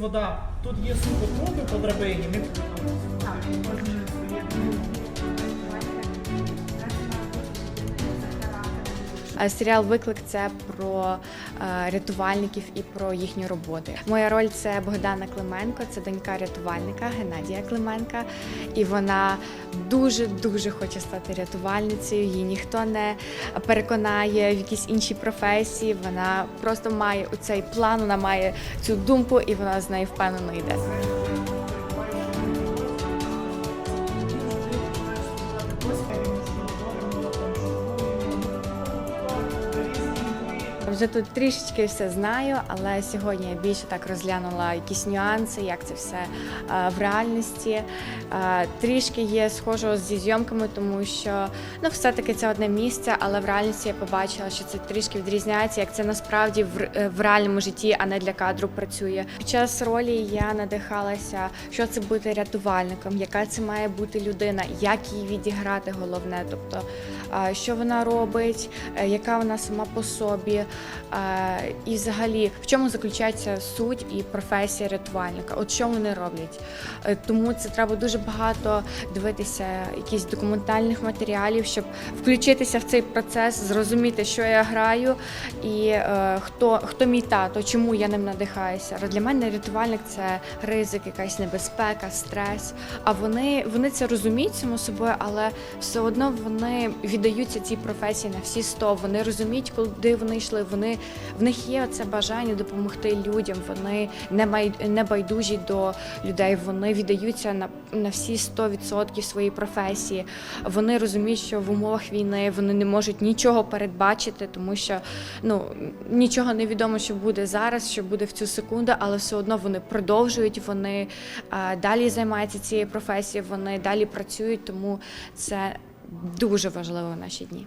Вода, тут є сухотруби по драбині. Ми Серіал Виклик це про е, рятувальників і про їхню роботу. Моя роль це Богдана Клименко, це донька рятувальника Геннадія Клименка. І вона дуже дуже хоче стати рятувальницею. Її ніхто не переконає в якійсь іншій професії. Вона просто має у цей план, вона має цю думку, і вона з нею впевнено йде. Вже тут трішечки все знаю, але сьогодні я більше так розглянула якісь нюанси, як це все е, в реальності. Е, Трішки є схожого зі зйомками, тому що ну, все-таки це одне місце, але в реальності я побачила, що це трішки відрізняється, як це насправді в, е, в реальному житті, а не для кадру працює. Під час ролі я надихалася, що це бути рятувальником, яка це має бути людина, як її відіграти головне, тобто що вона робить, е, яка вона сама по собі. І взагалі, в чому заключається суть і професія рятувальника? От що вони роблять? Е, Тому це треба дуже багато дивитися якісь документальних матеріалів, щоб включитися в цей процес, зрозуміти, що я граю, і е, хто, хто мій тато, чому я ним надихаюся. Для мене рятувальник це ризик, якась небезпека, стрес. А вони, вони це розуміють само собою, але все одно вони віддаються цій професії на всі сто. Вони розуміють, куди вони йшли. Вони в них є це бажання допомогти людям. Вони не май, не байдужі до людей. Вони віддаються на, на всі 100% своїй професії. Вони розуміють, що в умовах війни вони не можуть нічого передбачити, тому що ну нічого не відомо, що буде зараз, що буде в цю секунду, але все одно вони продовжують. Вони а, далі займаються цією професією. Вони далі працюють, тому це дуже важливо в наші дні.